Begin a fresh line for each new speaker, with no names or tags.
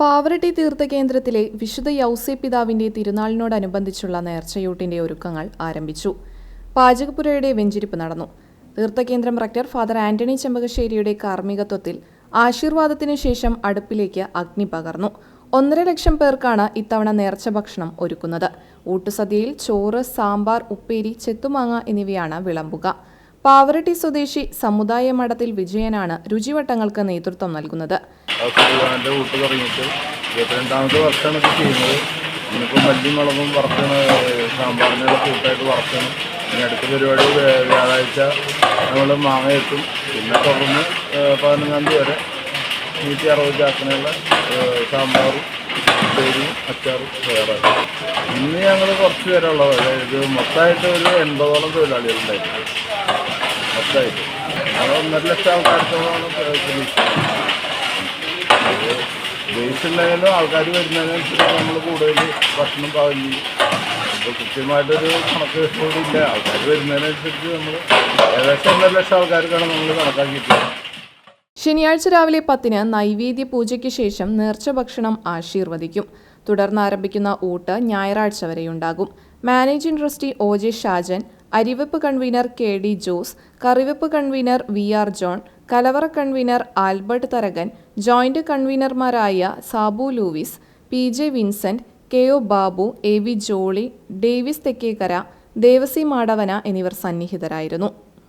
പാവറട്ടി തീർത്ഥകേന്ദ്രത്തിലെ വിശുദ്ധ യൗസേ പിതാവിന്റെ തിരുനാളിനോടനുബന്ധിച്ചുള്ള നേർച്ചയൂട്ടിന്റെ ഒരുക്കങ്ങൾ ആരംഭിച്ചു. പാചകപ്പുരയുടെ വെഞ്ചിരിപ്പ് നടന്നു. തീർത്ഥകേന്ദ്രം റക്ടർ ഫാദർ ആന്റണി ചെമ്പകശ്ശേരിയുടെ കാർമ്മികത്വത്തിൽ ആശീർവാദത്തിനു ശേഷം അടുപ്പിലേക്ക് അഗ്നി പകർന്നു. ഒന്നര ലക്ഷം പേർക്കാണ് ഇത്തവണ നേർച്ച ഭക്ഷണം ഒരുക്കുന്നത്. ഊട്ടുസദ്യയിൽ ചോറ് സാമ്പാർ ഉപ്പേരി ചെത്തുമാങ്ങ എന്നിവയാണ് വിളമ്പുക. പാവറട്ടി സ്വദേശി സമുദായ മഠത്തിൽ വിജയനാണ് രുചിവട്ടങ്ങൾക്ക് നേതൃത്വം നൽകുന്നത്.
ഭഗവാന്റെ കൂട്ട് തുടങ്ങിയിട്ട് ഇരുപത്തിരണ്ടാമത്തെ വർഷമാണ് ഇത് ചെയ്യുന്നത്. ഇനിയിപ്പോൾ മല്ലി മുളകും വറുക്കണം സാമ്പാറിനുള്ള കൂട്ടായിട്ട് വറക്കണം. ഇനി അടുത്ത പരിപാടി വ്യ- വ്യാഴാഴ്ച നമ്മൾ മാങ്ങ എത്തും പിന്നെ തുടർന്ന് പതിനൊന്നാം തീയതി വരെ നൂറ്റി അറുപത് ചാക്കിനുള്ള സാമ്പാറും ഉപ്പേരിയും അച്ചാറും വേറെ ഇന്ന് ഞങ്ങൾ കുറച്ച് പേരുള്ളത്. അതായത് മൊത്തമായിട്ട് ഒരു എൺപതോളം തൊഴിലാളികളുണ്ടായിരുന്നു മൊത്തമായിട്ട്. ഞങ്ങൾ ഒന്നര ലക്ഷം ആൾക്കാർക്കോളാണ് പ്രതീക്ഷിക്കുന്നത് ബേസ് ഉണ്ടായാലും ആൾക്കാർ വരുന്നതിനനുസരിച്ച് നമ്മൾ കൂടുതൽ ഭക്ഷണം പാകം ചെയ്യും. അപ്പോൾ കൃത്യമായിട്ടൊരു കണക്ക് ഇല്ല ആൾക്കാർ വരുന്നതിനനുസരിച്ച് നമ്മൾ ഏകദേശം ഒന്നര ലക്ഷം ആൾക്കാർക്കാണ് നമ്മൾ കണക്കാക്കിയിട്ടുള്ളത്
ശനിയാഴ്ച രാവിലെ പത്തിന് നൈവേദ്യ പൂജയ്ക്ക് ശേഷം നേർച്ച ഭക്ഷണം ആശീർവദിക്കും. തുടർന്ന് ആരംഭിക്കുന്ന ഊട്ട് ഞായറാഴ്ച വരെയുണ്ടാകും. Managing trustee O J Shajan അരിവെപ്പ് convener K D Jose കറിവെപ്പ് കൺവീനർ വി ആർ ജോൺ കലവറ convener Albert Tharakan joint കൺവീനർമാരായ Sabu Louis P J Vincent K O Babu A V Jolly Davis Thekkekkara Devasi Madavana എന്നിവർ സന്നിഹിതരായിരുന്നു.